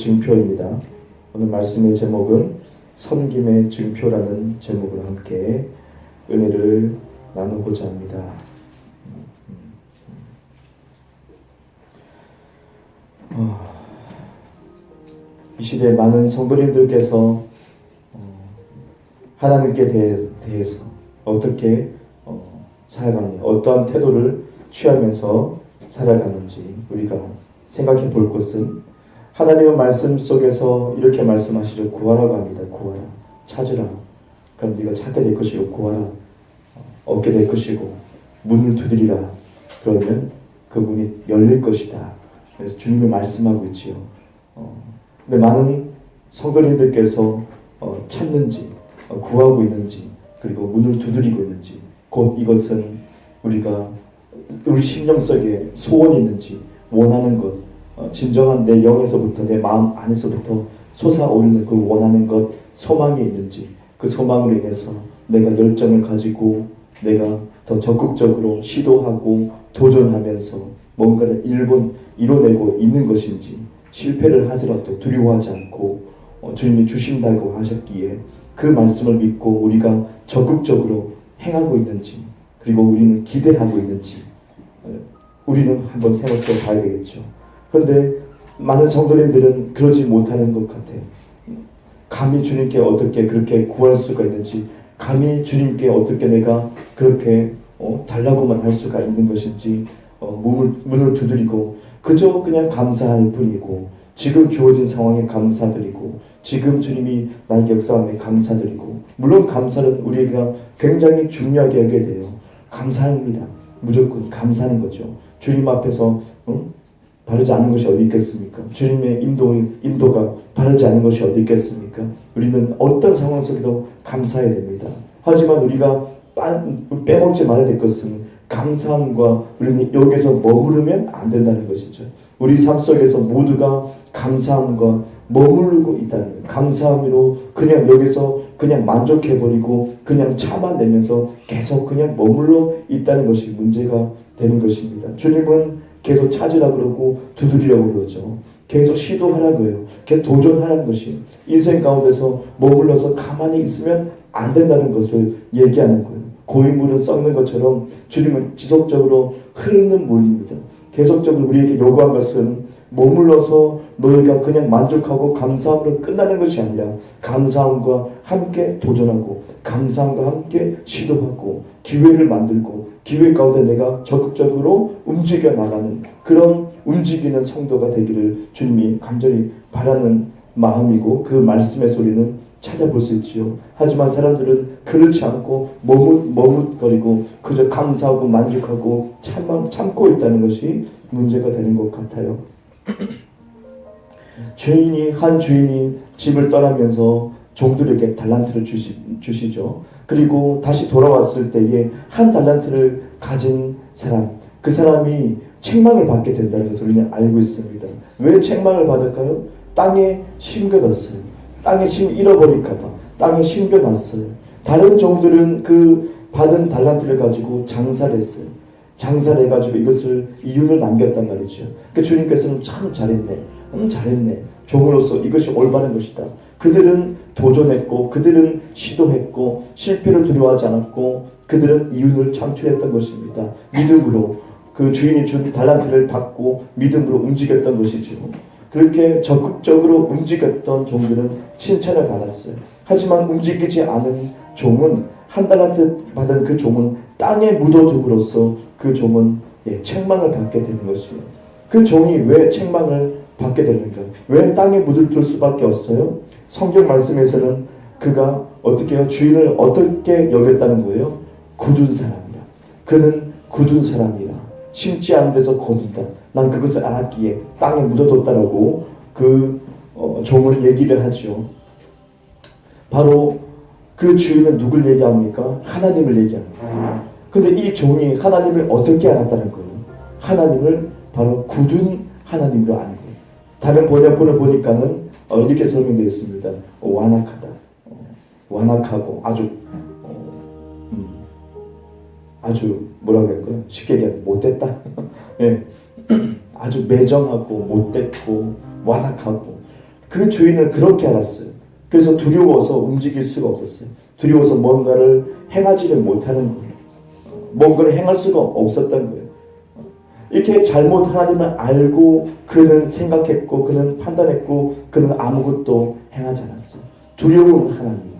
증표입니다. 오늘 말씀의 제목은 섬김의 증표라는 제목으로 함께 은혜를 나누고자 합니다. 어, 이 시대에 많은 성도님들께서 어, 하나님께 대해, 대해서 어떻게 어, 살아가느냐, 어떠한 태도를 취하면서 살아가는지 우리가 생각해 볼 것은 하나님의 말씀 속에서 이렇게 말씀하시죠. 구하라고 합니다. 구하라. 찾으라. 그럼 네가 찾게 될 것이고 구하라. 얻게 될 것이고 문을 두드리라. 그러면 그 문이 열릴 것이다. 그래서 주님이 말씀하고 있지요. 어, 근데 많은 성도님들께서 어, 찾는지 어, 구하고 있는지 그리고 문을 두드리고 있는지 곧 이것은 우리가 우리 심령 속에 소원이 있는지 원하는 것 어, 진정한 내 영에서부터 내 마음 안에서부터 솟아오르는 그 원하는 것 소망이 있는지 그 소망으로 인해서 내가 열정을 가지고 내가 더 적극적으로 시도하고 도전하면서 뭔가를 일본 이뤄내고 있는 것인지 실패를 하더라도 두려워하지 않고 어, 주님이 주신다고 하셨기에 그 말씀을 믿고 우리가 적극적으로 행하고 있는지 그리고 우리는 기대하고 있는지 어, 우리는 한번 생각해 봐야 되겠죠. 그런데 많은 성도님들은 그러지 못하는 것 같아요. 감히 주님께 어떻게 그렇게 구할 수가 있는지, 감히 주님께 어떻게 내가 그렇게 어, 달라고만 할 수가 있는 것인지, 어, 문을, 문을 두드리고 그저 그냥 감사할 뿐이고, 지금 주어진 상황에 감사드리고, 지금 주님이 나에게 역사함에 감사드리고, 물론 감사는 우리가 굉장히 중요하게 여겨야 돼요. 감사합니다. 무조건 감사하는 거죠. 주님 앞에서 응? 바르지 않은 것이 어디 있겠습니까? 주님의 인도, 인도가 바르지 않은 것이 어디 있겠습니까? 우리는 어떤 상황 속에도 감사해야 됩니다. 하지만 우리가 빼먹지 말아야 될 것은 감사함과 우리는 여기서 머무르면 안 된다는 것이죠. 우리 삶 속에서 모두가 감사함과 머무르고 있다는. 감사함으로 그냥 여기서 그냥 만족해버리고 그냥 참아내면서 계속 그냥 머물러 있다는 것이 문제가 되는 것입니다. 주님은 계속 찾으라 그러고 두드리라고 그러죠. 계속 시도하라고요. 계속 도전하라는 것이 인생 가운데서 머물러서 가만히 있으면 안 된다는 것을 얘기하는 거예요. 고인물은 썩는 것처럼 주님은 지속적으로 흐르는 물입니다. 계속적으로 우리에게 요구한 것은 머물러서 너희가 그냥 만족하고 감사함으로 끝나는 것이 아니라 감사함과 함께 도전하고 감사함과 함께 시도하고 기회를 만들고 기회 가운데 내가 적극적으로 움직여 나가는 그런 움직이는 성도가 되기를 주님이 간절히 바라는 마음이고 그 말씀의 소리는 찾아볼 수 있지요. 하지만 사람들은 그렇지 않고 머뭇, 머뭇거리고 그저 감사하고 만족하고 참, 참고 있다는 것이 문제가 되는 것 같아요. 주인이 한 주인이 집을 떠나면서 종들에게 달란트를 주시, 주시죠. 그리고 다시 돌아왔을 때에 한 달란트를 가진 사람, 그 사람이 책망을 받게 된다는 것을 우리는 알고 있습니다. 왜 책망을 받을까요? 땅에 심겨뒀어요. 땅에 심 잃어버릴까봐 땅에 심겨놨어요. 다른 종들은 그 받은 달란트를 가지고 장사를 했어요. 장사를 해가지고 이것을 이윤을 남겼단 말이죠. 그 주님께서는 참 잘했네. 음, 잘했네. 종으로서 이것이 올바른 것이다. 그들은 도전했고, 그들은 시도했고, 실패를 두려워하지 않았고, 그들은 이윤을 창출했던 것입니다. 믿음으로 그 주인이 준 달란트를 받고 믿음으로 움직였던 것이죠. 그렇게 적극적으로 움직였던 종들은 칭찬을 받았어요. 하지만 움직이지 않은 종은 한 달란트 받은 그 종은 땅에 묻어둠으로써 그 종은 예, 책망을 받게 되는 것이에요. 그 종이 왜 책망을 받게 되는가? 왜 땅에 묻을 수밖에 없어요? 성경 말씀에서는 그가 어떻게 요 주인을 어떻게 여겼다는 거예요? 굳은 사람이라. 그는 굳은 사람이라. 심지 않은 데서 거둔다. 난 그것을 알았기에 땅에 묻어뒀다라고 그 어, 종을 얘기를 하죠. 바로 그 주인은 누굴 얘기합니까? 하나님을 얘기합니다. 근데 이 종이 하나님을 어떻게 알았다는 거예요? 하나님을 바로 굳은 하나님으로 아는 거예요. 다른 번역본을 보니까는 어, 이렇게 설명되어 있습니다. 어, 완악하다. 어, 완악하고 아주 어, 음, 아주 뭐라고 할까요? 쉽게 얘기하면 못됐다. 예. 아주 매정하고 못됐고 완악하고 그 주인을 그렇게 알았어요. 그래서 두려워서 움직일 수가 없었어요. 두려워서 뭔가를 행하지를 못하는 거예요. 뭔가를 행할 수가 없었던 거예요. 이렇게 잘못 하나님을 알고 그는 생각했고 그는 판단했고 그는 아무것도 행하지 않았어요. 두려운 하나님.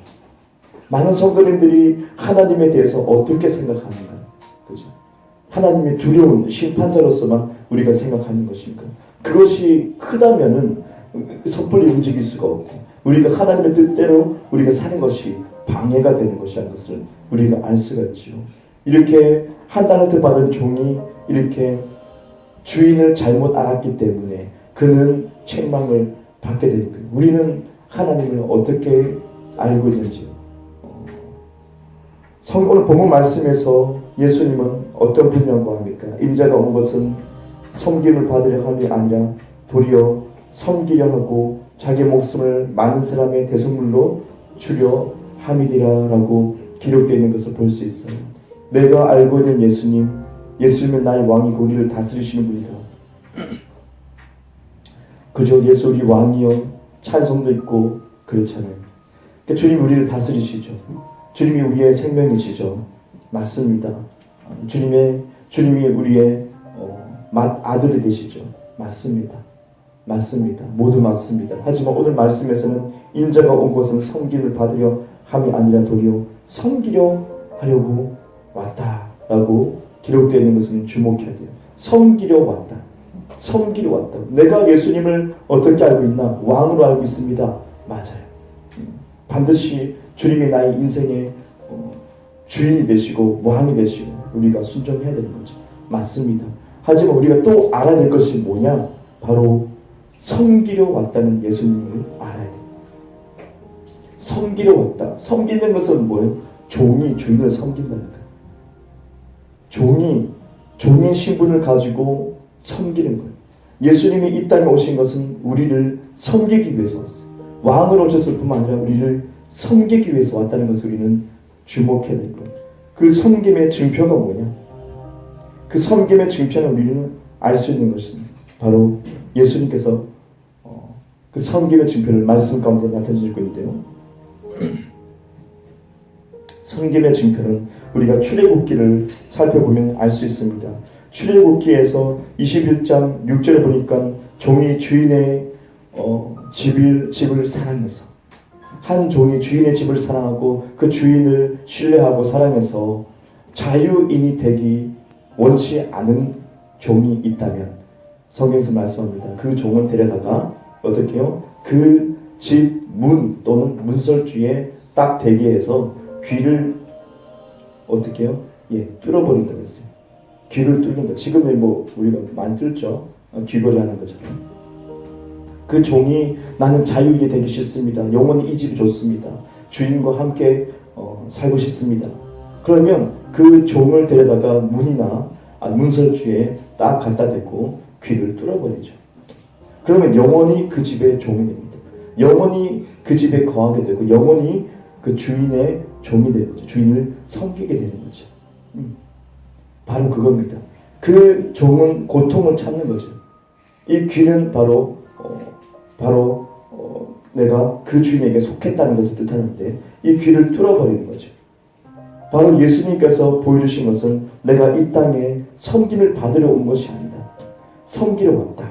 많은 성도님들이 하나님에 대해서 어떻게 생각하는가? 그죠? 하나님의 두려운 심판자로서만 우리가 생각하는 것인가? 그것이 크다면은 섣불리 움직일 수가 없고 우리가 하나님의 뜻대로 우리가 사는 것이 방해가 되는 것이라는 것을 우리가 알 수가 있지요. 이렇게 한 달란트 받은 종이 이렇게 주인을 잘못 알았기 때문에 그는 책망을 받게 되는 거예요. 우리는 하나님을 어떻게 알고 있는지요. 성 오늘 본문 말씀에서 예수님은 어떤 분명과 합니까? 인자가 온 것은 섬김을 받으려 함이 아니라 도리어 섬기려 하고 자기 목숨을 많은 사람의 대속물로 주려 함이니라라고 기록되어 있는 것을 볼 수 있어요. 내가 알고 있는 예수님, 예수님은 나의 왕이 우리를 다스리시는 분이다. 그저 예수 우리 왕이요 찬송도 있고 그렇잖아요. 그러니까 주님 우리를 다스리시죠. 주님이 우리의 생명이시죠. 맞습니다. 주님의 주님이 우리의 어, 맏 아들이 되시죠. 맞습니다. 맞습니다. 모두 맞습니다. 하지만 오늘 말씀에서는 인자가 온 것은 섬김을 받으려 함이 아니라 도리어 섬기려 하려고 왔다라고 기록되어 있는 것을 주목해야 돼요. 섬기려 왔다. 섬기려 왔다. 내가 예수님을 어떻게 알고 있나? 왕으로 알고 있습니다. 맞아요. 반드시 주님이 나의 인생의 어, 주인이 되시고 왕이 되시고 우리가 순종해야 되는 거죠. 맞습니다. 하지만 우리가 또 알아야 될 것이 뭐냐? 바로 섬기려 왔다는 예수님을 알아야 돼. 섬기려 왔다. 섬기는 것은 뭐예요? 종이 주인을 섬긴다는 거예요. 종이 종의 신분을 가지고 섬기는 거예요. 예수님이 이 땅에 오신 것은 우리를 섬기기 위해서 왔어요. 왕으로 오셨을 뿐만 아니라 우리를 섬기기 위해서 왔다는 것을 우리는 주목해야 될 거예요. 그 섬김의 증표가 뭐냐? 그 섬김의 증표는 우리는 알 수 있는 것입니다. 바로 예수님께서 어, 그 섬김의 증표를 말씀 가운데 나타내주고 있는데요. 섬김의 증표는 우리가 출애굽기를 살펴보면 알 수 있습니다. 출애굽기에서 21장 6절에 보니까 종이 주인의 어, 집을 집을 사랑해서 한 종이 주인의 집을 사랑하고 그 주인을 신뢰하고 사랑해서 자유인이 되기 원치 않은 종이 있다면 성경에서 말씀합니다. 그 종은 데려다가 어떻게 해요? 그 집 문 또는 문설주에 딱 대게 해서 귀를 어떻게 해요? 예, 뚫어버린다고 했어요. 귀를 뚫는 거. 지금에 뭐 우리가 많이 뚫죠. 어, 귀걸이 하는 것처럼. 그 종이 나는 자유인이 되기 싫습니다. 영원히 이 집이 좋습니다. 주인과 함께 어, 살고 싶습니다. 그러면 그 종을 데려다가 문이나 아, 문설주에 딱 갖다 대고 귀를 뚫어버리죠. 그러면 영원히 그 집의 종이 됩니다. 영원히 그 집에 거하게 되고 영원히 그 주인의 종이 되는 거죠. 주인을 섬기게 되는 거죠. 음. 바로 그겁니다. 그 종은 고통을 참는 거죠. 이 귀는 바로 어, 바로 어, 내가 그 주인에게 속했다는 것을 뜻하는데 이 귀를 뚫어버리는 거죠. 바로 예수님께서 보여주신 것은 내가 이 땅에 섬김을 받으러 온 것이 아니다. 섬기러 왔다.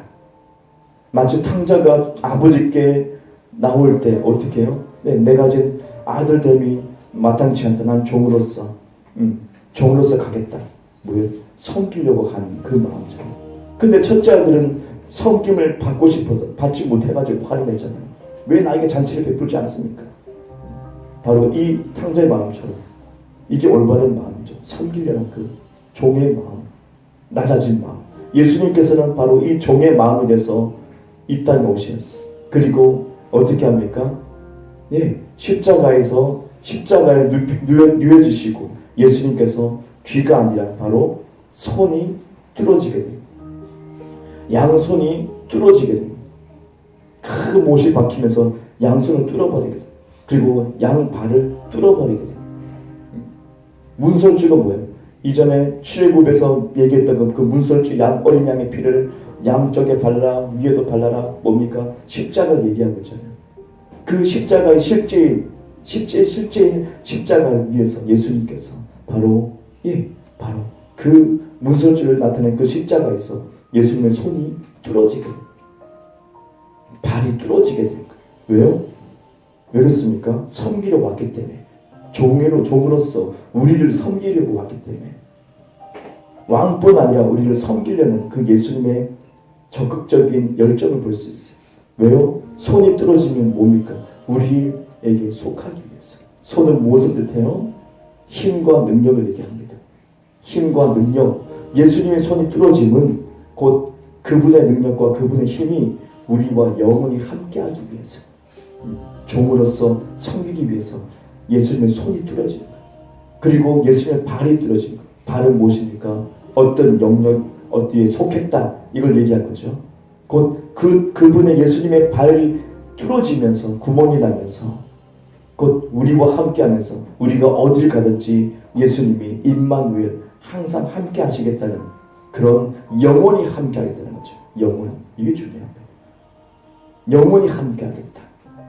마치 탕자가 아버지께 나올 때 어떻게 해요? 네, 내가 진 아들 됨이 마땅치 않다. 난 종으로서, 음, 종으로서 가겠다. 뭐예요? 섬기려고 하는 그 마음처럼. 근데 첫째 아들은 섬김을 받고 싶어서 받지 못해가지고 화를 냈잖아요. 왜 나에게 잔치를 베풀지 않습니까? 바로 이 탕자의 마음처럼 이게 올바른 마음이죠. 섬기려는 그 종의 마음, 낮아진 마음. 예수님께서는 바로 이 종의 마음이 돼서 이 땅에 오셨어요. 그리고 어떻게 합니까? 예, 십자가에서 십자가에 누워, 누워지시고 예수님께서 귀가 아니라 바로 손이 뚫어지게 됩니다. 양손이 뚫어지게 됩니다. 큰 못이 박히면서 양손을 뚫어버리게 됩니다. 그리고 양발을 뚫어버리게 됩니다. 문설주가 뭐예요? 이전에 출애굽에서 얘기했던 그 문설주 양 어린 양의 피를 양쪽에 발라 위에도 발라라 뭡니까 십자가를 얘기하고 있잖아요. 그 십자가의 실제 실제 실제 십자가 위에서 예수님께서 바로 예 바로 그 문설주를 나타낸 그 십자가에서 예수님의 손이 뚫어지게. 발이 뚫어지게 되는 거예요. 왜요? 왜 그렇습니까? 섬기러 왔기 때문에 종으로 종으로서 우리를 섬기려고 왔기 때문에 왕뿐 아니라 우리를 섬기려는 그 예수님의 적극적인 열정을 볼 수 있어요. 왜요? 손이 뚫어지면 뭡니까? 우리 에게 속하기 위해서. 손은 무엇을 뜻해요? 힘과 능력을 얘기합니다. 힘과 능력. 예수님의 손이 뚫어짐은 곧 그분의 능력과 그분의 힘이 우리와 영원히 함께하기 위해서. 종으로서 섬기기 위해서 예수님의 손이 뚫어진 거예요. 그리고 예수님의 발이 뚫어진 거예요. 발은 무엇입니까? 어떤 영역 어디에 속했다 이걸 얘기한 거죠. 곧 그 그분의 예수님의 발이 뚫어지면서 구멍이 나면서 곧 우리와 함께하면서 우리가 어딜 가든지 예수님이 임마누엘 항상 함께 하시겠다는 그런 영원히 함께 하겠다는 거죠. 영원히 이게 거예요. 영원히 함께 하겠다.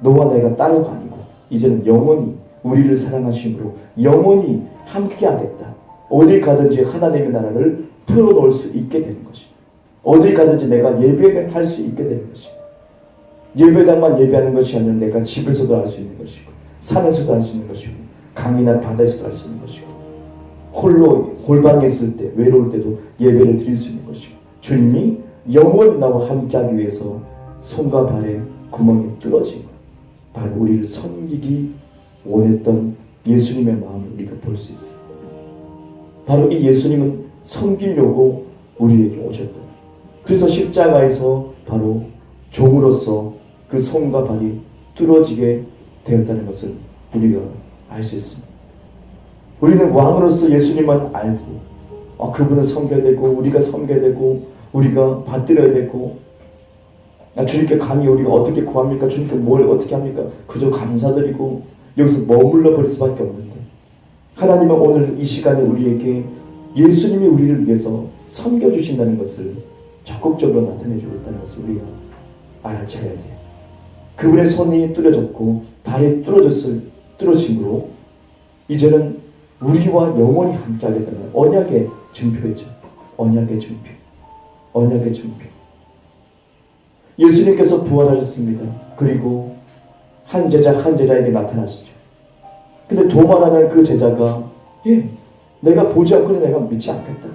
너와 내가 따로가 아니고 이제는 영원히 우리를 사랑하심으로 영원히 함께 하겠다. 어디 가든지 하나님의 나라를 풀어놓을 수 있게 되는 것이. 어디 가든지 내가 예배할 수 있게 되는 것이. 예배당만 예배하는 것이 아니라 내가 집에서도 할 수 있는 것이고, 산에서도 할 수 있는 것이고, 강이나 바다에서도 할 수 있는 것이고, 홀로 골방에 있을 때 외로울 때도 예배를 드릴 수 있는 것이고, 주님이 영원히 나와 함께하기 위해서 손과 발에 구멍이 뚫어진 것. 바로 우리를 섬기기 원했던 예수님의 마음을 우리가 볼 수 있어요. 바로 이 예수님은 섬기려고 우리에게 오셨다. 그래서 십자가에서 바로 종으로서 그 손과 발이 뚫어지게 되었다는 것을 우리가 알 수 있습니다. 우리는 왕으로서 예수님만 알고 아, 그분을 섬겨야 되고 우리가 섬겨야 되고 우리가 받들어야 되고 아, 주님께 감히 우리가 어떻게 구합니까? 주님께 뭘 어떻게 합니까? 그저 감사드리고 여기서 머물러 버릴 수밖에 없는데 하나님은 오늘 이 시간에 우리에게 예수님이 우리를 위해서 섬겨주신다는 것을 적극적으로 나타내주고 있다는 것을 우리가 알아차려야 돼요. 그분의 손이 뚫어졌고 발이 뚫어졌을 뚫어짐으로 이제는 우리와 영원히 함께하겠다는 언약의 증표이죠. 언약의 증표. 언약의 증표. 예수님께서 부활하셨습니다. 그리고 한 제자 한 제자에게 나타나시죠. 근데 도마라는 그 제자가 예, 내가 보지 않고는 내가 믿지 않겠다.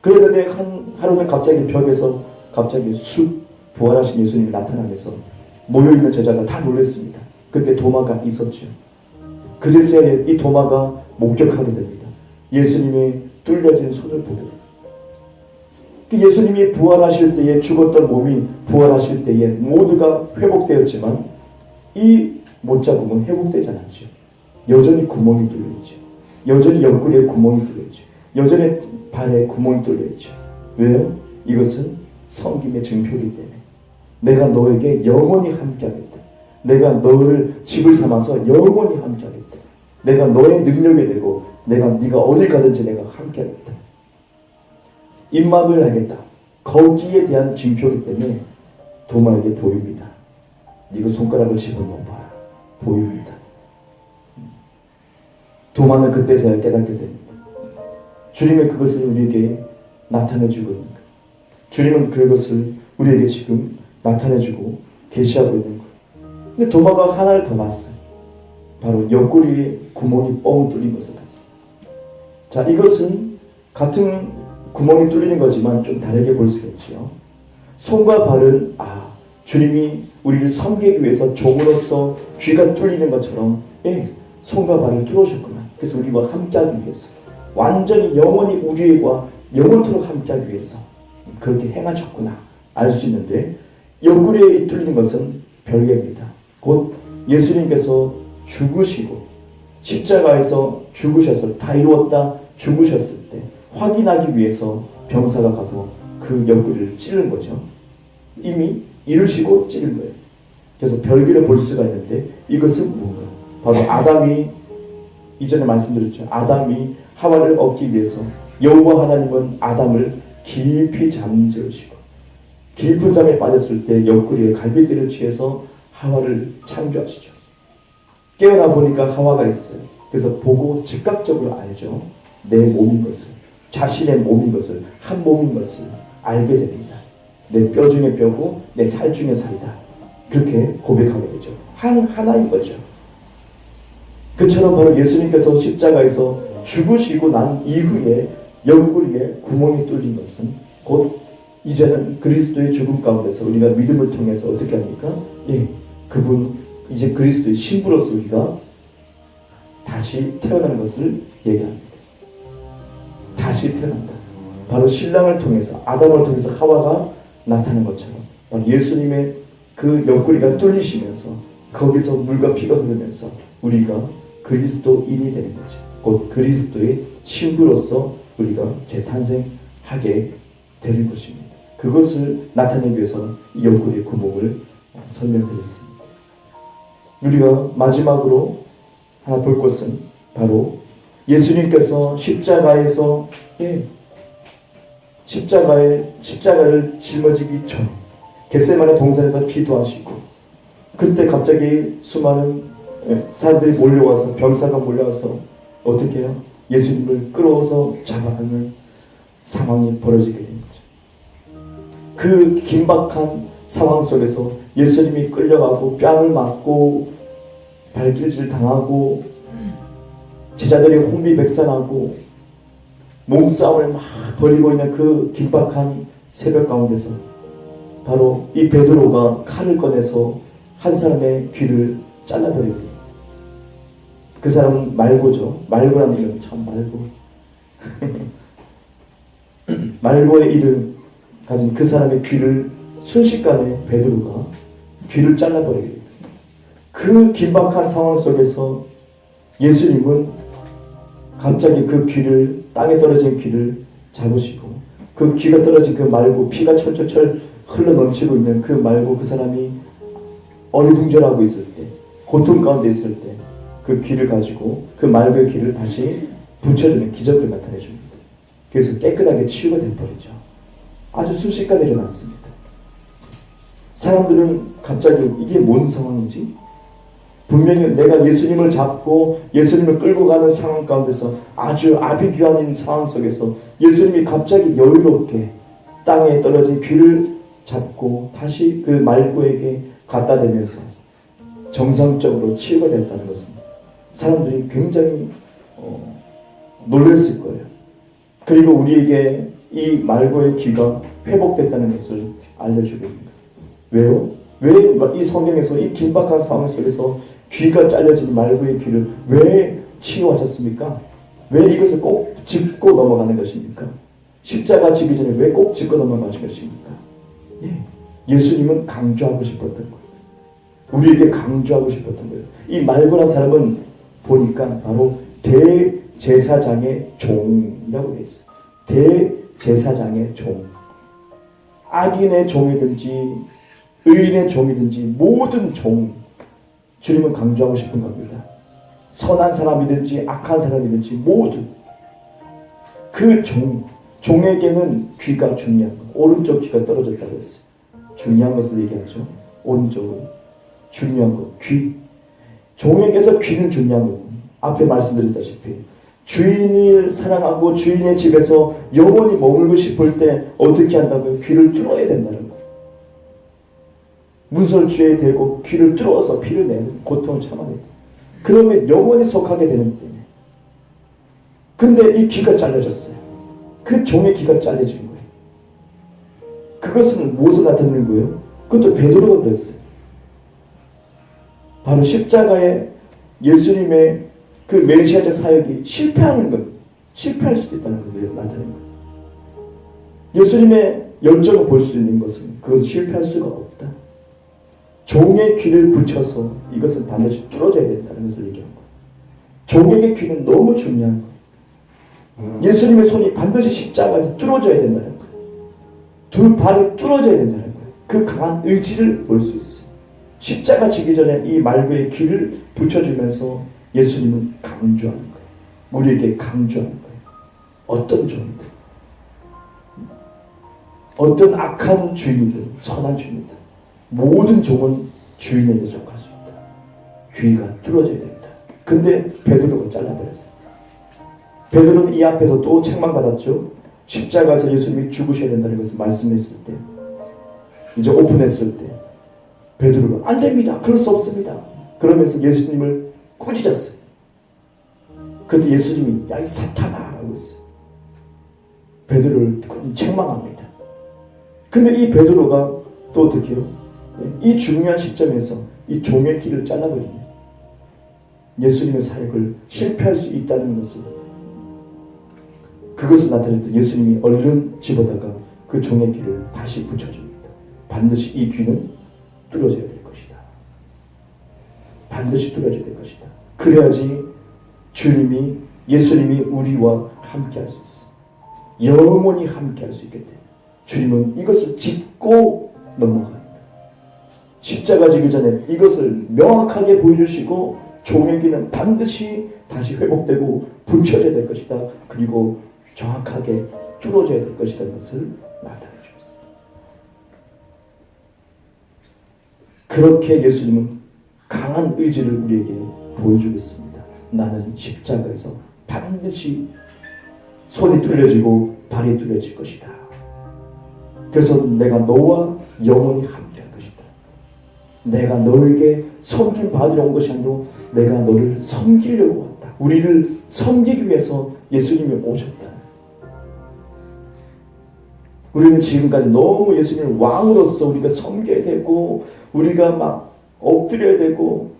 그랬는데 한 하루는 갑자기 벽에서 갑자기 쑥 부활하신 예수님이 나타나면서 모여 있는 제자가 다 놀랐습니다. 그때 도마가 있었죠. 그제서야 이 도마가 목격하게 됩니다. 예수님의 뚫려진 손을 보게 됩니다. 그 예수님이 부활하실 때에 죽었던 몸이 부활하실 때에 모두가 회복되었지만 이 못자국은 회복되지 않았죠. 여전히 구멍이 뚫려 있죠. 여전히 옆구리에 구멍이 뚫려 있죠. 여전히 발에 구멍이 뚫려 있죠. 왜요? 이것은 성김의 증표이기 때문에 내가 너에게 영원히 함께하겠다. 내가 너를 집을 삼아서 영원히 함께하겠다. 내가 너의 능력이 되고 내가 네가 어딜 가든지 내가 함께하겠다. 임마누엘 하겠다. 거기에 대한 증표이기 때문에 도마에게 보입니다. 네가 손가락을 집어넣어봐라. 보입니다. 도마는 그때서야 깨닫게 됩니다. 주님은 그것을 우리에게 나타내주고 있는 거예요. 주님은 그것을 우리에게 지금 나타내주고 계시하고 있는 거예요. 근데 도마가 하나를 더 봤어요. 바로 옆구리에 구멍이 뻥 뚫린 것을 봤어요. 자, 이것은 같은 구멍이 뚫리는 거지만 좀 다르게 볼 수가 있지요. 손과 발은 아 주님이 우리를 섬기기 위해서 종으로서 귀가 뚫리는 것처럼 예, 손과 발을 뚫으셨구나. 그래서 우리와 함께하기 위해서 완전히 영원히 우리와 영원토록 함께하기 위해서 그렇게 행하셨구나 알 수 있는데 옆구리에 뚫리는 것은 별개입니다. 곧 예수님께서 죽으시고 십자가에서 죽으셔서 다 이루었다 죽으셨을 때 확인하기 위해서 병사가 가서 그 옆구리를 찌른 거죠. 이미 이루시고 찌른 거예요. 그래서 별개를 볼 수가 있는데 이것은 뭔가? 바로 아담이 이전에 말씀드렸죠. 아담이 하와를 얻기 위해서 여호와 하나님은 아담을 깊이 잠재우시고 깊은 잠에 빠졌을 때 옆구리에 갈비뼈를 취해서 하와를 창조하시죠. 깨어나 보니까 하와가 있어요. 그래서 보고 즉각적으로 알죠. 내 몸인 것을, 자신의 몸인 것을, 한 몸인 것을 알게 됩니다. 내 뼈 중에 뼈고 내 살 중에 살이다. 그렇게 고백하게 되죠. 한 하나인 거죠. 그처럼 바로 예수님께서 십자가에서 죽으시고 난 이후에 옆구리에 구멍이 뚫린 것은 곧 이제는 그리스도의 죽음 가운데서 우리가 믿음을 통해서 어떻게 합니까? 예, 그분 이제 그리스도의 신부로서 우리가 다시 태어나는 것을 얘기합니다. 다시 태어난다. 바로 신랑을 통해서 아담을 통해서 하와가 나타난 것처럼 예수님의 그 옆구리가 뚫리시면서 거기서 물과 피가 흐르면서 우리가 그리스도인이 되는 거죠. 곧 그리스도의 신부로서 우리가 재탄생하게 되는 것입니다. 그것을 나타내기 위해서 이 옆구리의 구멍을 설명드렸습니다. 우리가 마지막으로 하나 볼 것은 바로 예수님께서 십자가에서 예, 십자가에 십자가를 짊어지기 전 겟세마네 동산에서 기도하시고 그때 갑자기 수많은 예, 사람들이 몰려와서 병사가 몰려와서 어떻게 해요? 예수님을 끌어서 잡아가는 상황이 벌어지게 된 거죠. 그 긴박한 상황 속에서 예수님이 끌려가고 뺨을 맞고 발길질 당하고 제자들이 혼비백산하고 몸싸움을 막 벌이고 있는 그 긴박한 새벽 가운데서 바로 이 베드로가 칼을 꺼내서 한 사람의 귀를 잘라버리고 그 사람은 말고죠. 말고라는 이름 참 말고 말고의 이름 가진 그 사람의 귀를 순식간에 베드로가 귀를 잘라버리게 됩니다. 그 긴박한 상황 속에서 예수님은 갑자기 그 귀를 땅에 떨어진 귀를 잡으시고 그 귀가 떨어진 그 말고 피가 철철철 흘러 넘치고 있는 그 말고 그 사람이 어리둥절하고 있을 때 고통 가운데 있을 때 그 귀를 가지고 그 말고의 귀를 다시 붙여주는 기적을 나타내 줍니다. 그래서 깨끗하게 치유가 돼버리죠. 아주 순식간에 일어났습니다. 사람들은 갑자기 이게 뭔 상황이지? 분명히 내가 예수님을 잡고 예수님을 끌고 가는 상황 가운데서 아주 아비규환인 상황 속에서 예수님이 갑자기 여유롭게 땅에 떨어진 귀를 잡고 다시 그 말고에게 갖다 대면서 정상적으로 치유가 됐다는 것은 사람들이 굉장히 어, 놀랐을 거예요. 그리고 우리에게 이 말고의 귀가 회복됐다는 것을 알려주고 있습니다. 왜요? 왜 이 성경에서 이 긴박한 상황 속에서 귀가 잘려진 말고의 귀를 왜 치유하셨습니까? 왜 이것을 꼭 짚고 넘어가는 것입니까? 십자가 지기 전에 왜 꼭 짚고 넘어가신 것입니까? 예. 예수님은 강조하고 싶었던 거예요. 우리에게 강조하고 싶었던 거예요. 이 말고란 사람은 보니까 바로 대제사장의 종이라고 되어 있어요. 대 제사장의 종. 악인의 종이든지 의인의 종이든지 모든 종 주님은 강조하고 싶은 겁니다. 선한 사람이든지 악한 사람이든지 모두 그 종, 종에게는 귀가 중요한 것, 오른쪽 귀가 떨어졌다고 했어요. 중요한 것을 얘기하죠. 오른쪽은 중요한 것, 귀. 종에게서 귀는 중요한 것. 앞에 말씀드렸다시피 주인을 사랑하고 주인의 집에서 영원히 머물고 싶을 때 어떻게 한다고요? 귀를 뚫어야 된다는 거. 문설주에 대고 귀를 뚫어서 피를 내는 고통을 참아야 돼. 그러면 영원히 속하게 되는 때문에. 근데 이 귀가 잘려졌어요. 그 종의 귀가 잘려진 거예요. 그것은 무엇을 나타내는 거예요? 그것도 베드로가 그랬어요. 바로 십자가에 예수님의 그 메시아적 사역이 실패하는 것, 실패할 수도 있다는 것을 나타내는 거예요. 예수님의 열정을 볼 수 있는 것은 그것을 실패할 수가 없다. 종의 귀를 붙여서 이것은 반드시 뚫어져야 된다는 것을 얘기한 거예요. 종에게 귀는 너무 중요한 거예요. 예수님의 손이 반드시 십자가에서 뚫어져야 된다는 거예요. 두 발이 뚫어져야 된다는 거예요. 그 강한 의지를 볼 수 있어요. 십자가 지기 전에 이 말고의 귀를 붙여주면서 예수님은 강조하는 거예요. 우리에게 강조하는 거예요. 어떤 종이든 어떤 악한 주인이든 선한 주인이든 모든 종은 주인에게 속할 수 있다. 귀가 뚫어져야 된다. 근데 베드로가 잘라버렸어. 베드로는 이 앞에서 또 책망받았죠. 십자가에서 예수님이 죽으셔야 된다는 것을 말씀했을 때 이제 오픈했을 때 베드로가 안 됩니다. 그럴 수 없습니다. 그러면서 예수님을 꾸짖었어요. 그때 예수님이 야 이 사탄아 라고 했어요. 베드로를 책망합니다. 근데 이 베드로가 또 어떻게 해요? 이 중요한 시점에서 이 종의 길을 잘라버리면 예수님의 사역을 실패할 수 있다는 것을 그것을 나타낼 때 예수님이 얼른 집어다가 그 종의 귀를 다시 붙여줍니다. 반드시 이 귀는 뚫어져야 될 것이다. 반드시 뚫어져야 될 것이다. 그래야지 주님이 예수님이 우리와 함께 할 수 있어. 영원히 함께 할 수 있기 때문에 주님은 이것을 짚고 넘어가요. 십자가 지기 전에 이것을 명확하게 보여주시고 종의 귀는 반드시 다시 회복되고 붙여져야 될 것이다. 그리고 정확하게 뚫어져야 될 것이라는 것을 나타내 주셨습니다. 그렇게 예수님은 강한 의지를 우리에게 보여주겠습니다. 나는 십자가에서 반드시 손이 뚫려지고 발이 뚫려질 것이다. 그래서 내가 너와 영원히 함께할 것이다. 내가 너에게 섬김 받으러 온 것이 아니고 내가 너를 섬기려고 왔다. 우리를 섬기기 위해서 예수님이 오셨다. 우리는 지금까지 너무 예수님을 왕으로서 우리가 섬겨야 되고 우리가 막 엎드려야 되고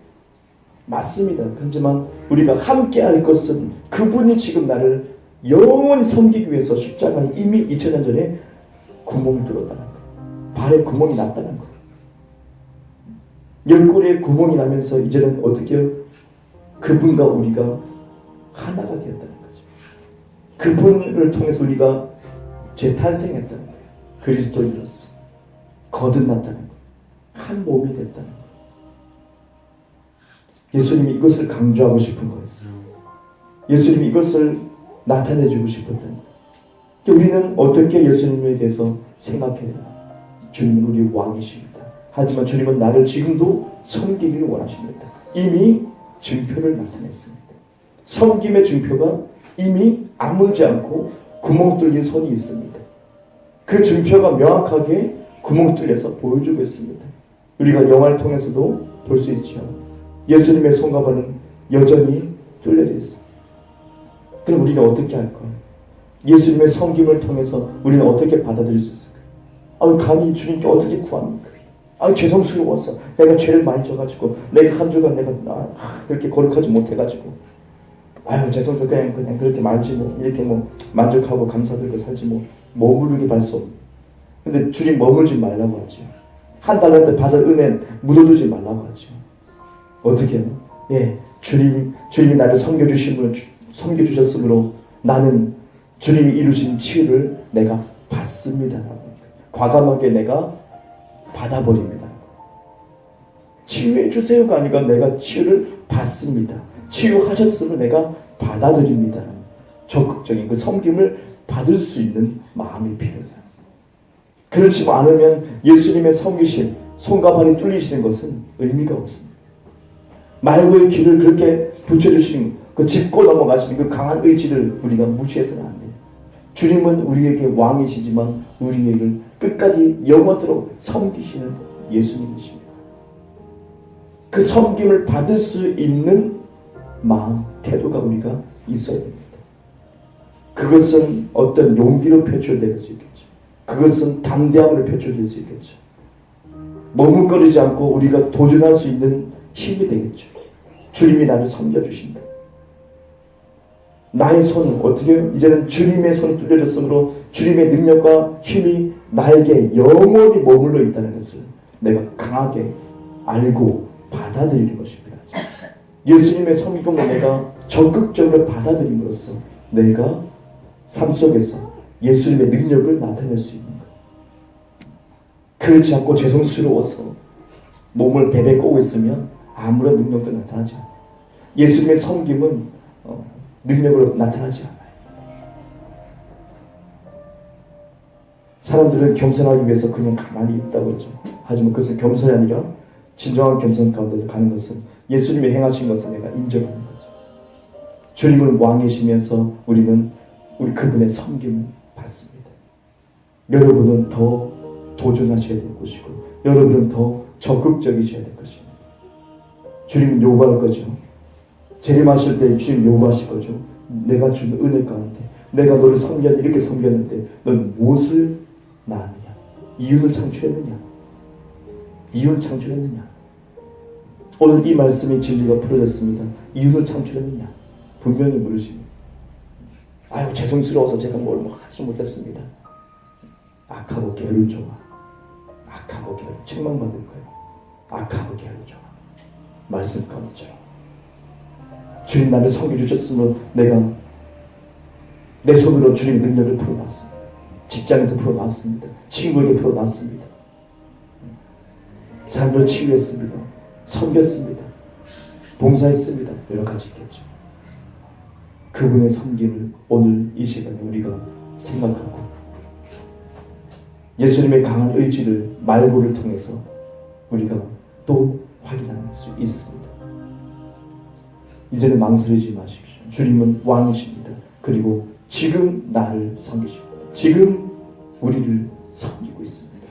맞습니다. 하지만 우리가 함께 할 것은 그분이 지금 나를 영원히 섬기기 위해서 십자가에 이미 2000년 전에 구멍을 뚫었다는 거예요. 발에 구멍이 났다는 거예요. 열골에 구멍이 나면서 이제는 어떻게? 그분과 우리가 하나가 되었다는 거죠. 그분을 통해서 우리가 재탄생했다는 거예요. 그리스도인으로서 거듭났다는 거예요. 한 몸이 됐다는 거예요. 예수님이 이것을 강조하고 싶은 거였어요. 예수님이 이것을 나타내주고 싶었던 거예요. 우리는 어떻게 예수님에 대해서 생각해야 되나? 주님은 우리 왕이십니다. 하지만 주님은 나를 지금도 섬기기를 원하십니다. 이미 증표를 나타냈습니다. 섬김의 증표가 이미 아물지 않고 구멍 뚫린 손이 있습니다. 그 증표가 명확하게 구멍 뚫려서 보여주고 있습니다. 우리가 영화를 통해서도 볼 수 있죠. 예수님의 손과 발은 여전히 뚫려져 있습니다. 그럼 우리는 어떻게 할까요? 예수님의 섬김을 통해서 우리는 어떻게 받아들일 수 있을까요? 아, 감히 주님께 어떻게 구합니까? 아, 죄송스러워서 내가 죄를 많이 져가지고 내가 한 주간 내가 아, 그렇게 거룩하지 못해가지고 아유 죄송스러 그냥 그냥 그렇게 말지 뭐 이렇게 뭐 만족하고 감사들고 살지 뭐 머무르게 없. 근데 주님 머물지 말라고 하죠. 한 달란트 받은 은혜 묻어두지 말라고 하죠. 어떻게? 예, 주님 주님이 나를 섬겨 주심을 섬겨 주셨으므로 나는 주님이 이루신 치유를 내가 받습니다. 과감하게 내가 받아버립니다. 치유해 주세요가 아니라 내가 치유를 받습니다. 치유하셨음을 내가 받아들입니다. 적극적인 그 섬김을 받을 수 있는 마음이 필요해요. 그렇지 않으면 예수님의 섬기신 손과 발이 뚫리시는 것은 의미가 없습니다. 말고의 길을 그렇게 붙여주시는 그 짚고 넘어가시는 그 강한 의지를 우리가 무시해서는 안 돼요. 주님은 우리에게 왕이시지만 우리에게 끝까지 영원토록 섬기시는 예수님이십니다. 그 섬김을 받을 수 있는 마음, 태도가 우리가 있어야 됩니다. 그것은 어떤 용기로 표출될 수 있겠죠. 그것은 담대함으로 표출될 수 있겠죠. 머뭇거리지 않고 우리가 도전할 수 있는 힘이 되겠죠. 주님이 나를 섬겨주신다. 나의 손은 어떻게 이제는 주님의 손이 뚫려졌으므로 주님의 능력과 힘이 나에게 영원히 머물러 있다는 것을 내가 강하게 알고 받아들이는 필요하죠. 예수님의 섬김을 내가 적극적으로 받아들임으로써 내가 삶 속에서 예수님의 능력을 나타낼 수 있는 거예요. 그렇지 않고 죄송스러워서 몸을 베베 꼬고 있으면 아무런 능력도 나타나지 않아요. 예수님의 섬김은 어, 능력으로 나타나지 않아요. 사람들은 겸손하기 위해서 그냥 가만히 있다고 했죠. 하지만 그것은 겸손이 아니라 진정한 겸손 가운데서 가는 것은 예수님이 행하신 것을 내가 인정하는 거죠. 주님은 왕이시면서 우리는 우리 그분의 섬김을 받습니다. 여러분은 더 도전하셔야 될 것이고 여러분은 더 적극적이셔야 될 것입니다. 주님은 요구할 거죠. 재림하실 때 주님 요구하실 거죠. 내가 준 은혜 가운데 내가 너를 섬겼 이렇게 섬겼는데 넌 무엇을 낳았느냐? 이윤을 창출했느냐? 이윤을 창출했느냐? 오늘 이 말씀이 진리가 풀어졌습니다. 이윤을 창출했느냐? 분명히 물으십니다. 아유 죄송스러워서 제가 뭘뭐 하지 못했습니다. 악하고 게으른 종아. 악하고 게으른 책망받을 거예요. 악하고 게으른 종아. 말씀 가운데처럼 주님 나를 섬겨 주셨으므로 내가 내 손으로 주님의 능력을 풀어놨습니다. 직장에서 풀어놨습니다. 친구에게 풀어놨습니다. 사람들을 치유했습니다. 섬겼습니다. 봉사했습니다. 여러 가지 있겠죠. 그분의 섬김을 오늘 이 시간에 우리가 생각하고 예수님의 강한 의지를 말고를 통해서 우리가 또 확인할 수 있습니다. 이제는 망설이지 마십시오. 주님은 왕이십니다. 그리고 지금 나를 섬기십니다. 지금 우리를 섬기고 있습니다.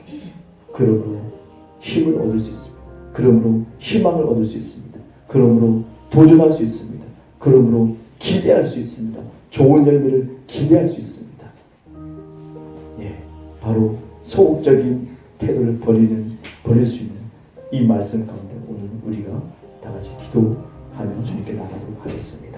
그러므로 힘을 얻을 수 있습니다. 그러므로 희망을 얻을 수 있습니다. 그러므로 도전할 수 있습니다. 그러므로 기대할 수 있습니다. 좋은 열매를 기대할 수 있습니다. 예, 바로 소극적인 태도를 버리는 버릴 수 있는 이 말씀 가운데 같이 기도하며 주님께 나가도록 하겠습니다.